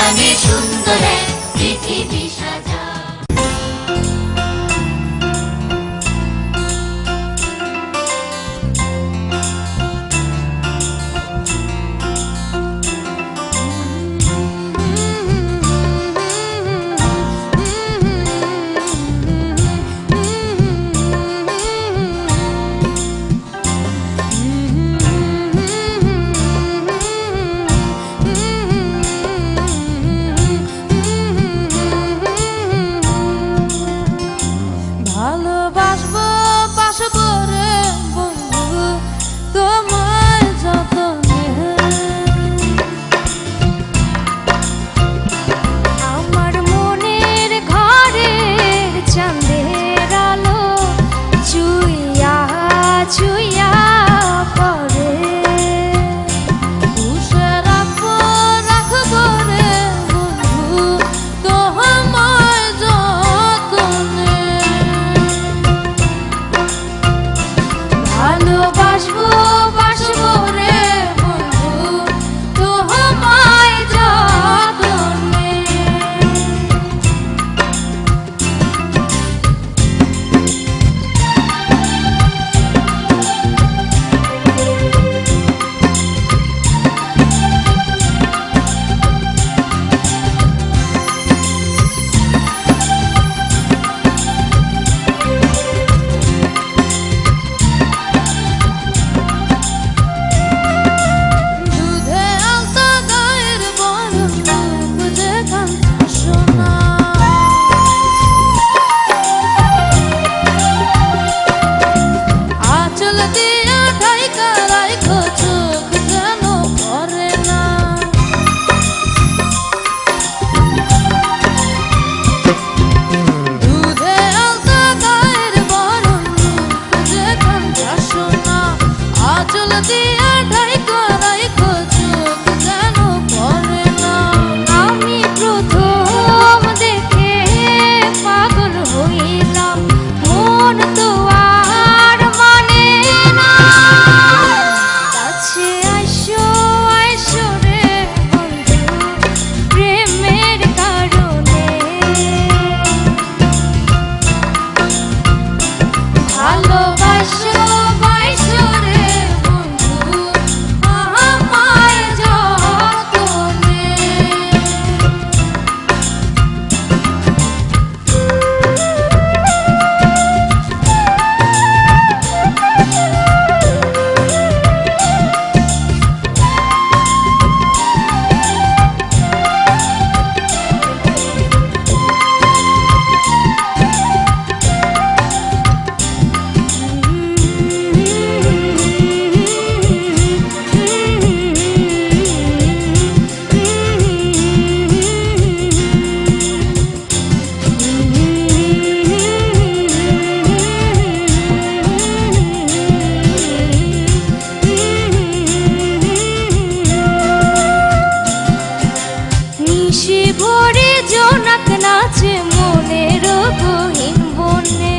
গানে সুন্দর রাত নাচে মনের গহীন বনে।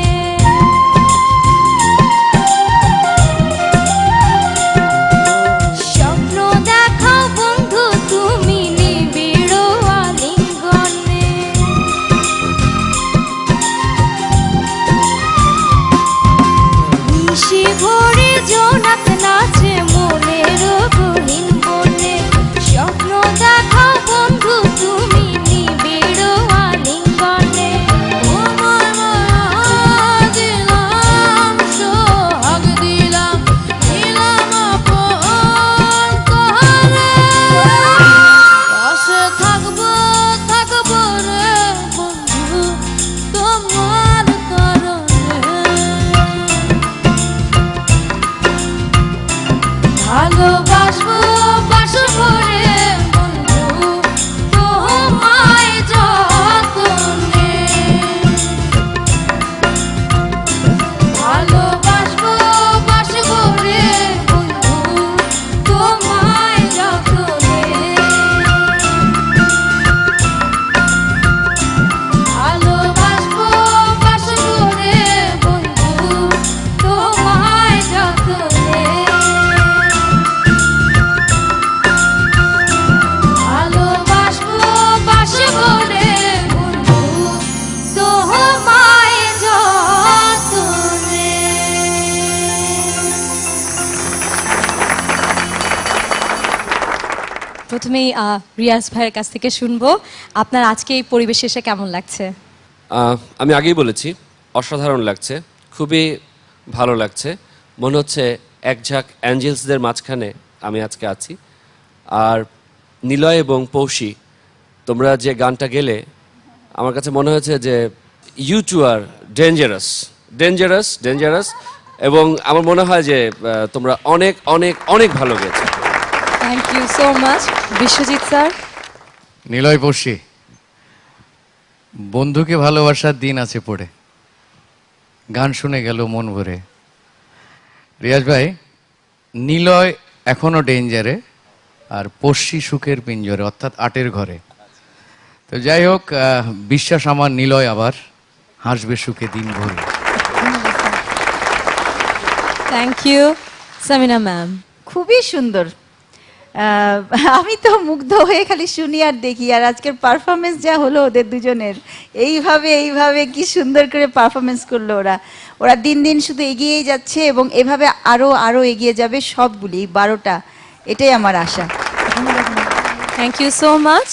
স্বপ্ন দেখাও বন্ধু তুমি নাচে প্রথমেই রিয়াজ ভাইয়ের কাছ থেকে শুনব, আপনার আজকে এই পরিবেশে এসে কেমন লাগছে? আমি আগেই বলেছি, অসাধারণ লাগছে, খুবই ভালো লাগছে। মনে হচ্ছে এক ঝাঁক অ্যাঞ্জেলসদের মাঝখানে আমি আজকে আছি। আর নিলয় এবং পৌষি তোমরা যে গানটা গেলে, আমার কাছে মনে হয়েছে যে you two are dangerous dangerous dangerous এবং আমার মনে হয় যে তোমরা অনেক অনেক অনেক ভালো গেছো thank you so much Biswajit sir Niloy বসি বন্ধুকে ভালোবাসার দিন আছে পড়ে। গান শুনে গেল মন ভরে। রিয়াজ ভাই নিলয় এখনও ডেঞ্জারে আর পশ্চি সুখের পিঞ্জরে অর্থাৎ আটের ঘরে। তো যাই হোক আহ, বিশ্বাস আমার নিলয় আবার হাসবে সুখে দিন ভরে। থ্যাংক ইউ সামিনা ম্যাম খুবই সুন্দর। আমি তো মুগ্ধ হয়ে খালি শুনি আর দেখি, আর আজকের পারফরমেন্স যা হলো ওদের দুজনের। এইভাবে এইভাবে কি সুন্দর করে পারফরমেন্স করল ওরা। ওরা দিন দিন শুধু এগিয়েই যাচ্ছে এবং এভাবে আরও আরও এগিয়ে যাবে সবগুলি বারোটা, এটাই আমার আশা। Thank you so much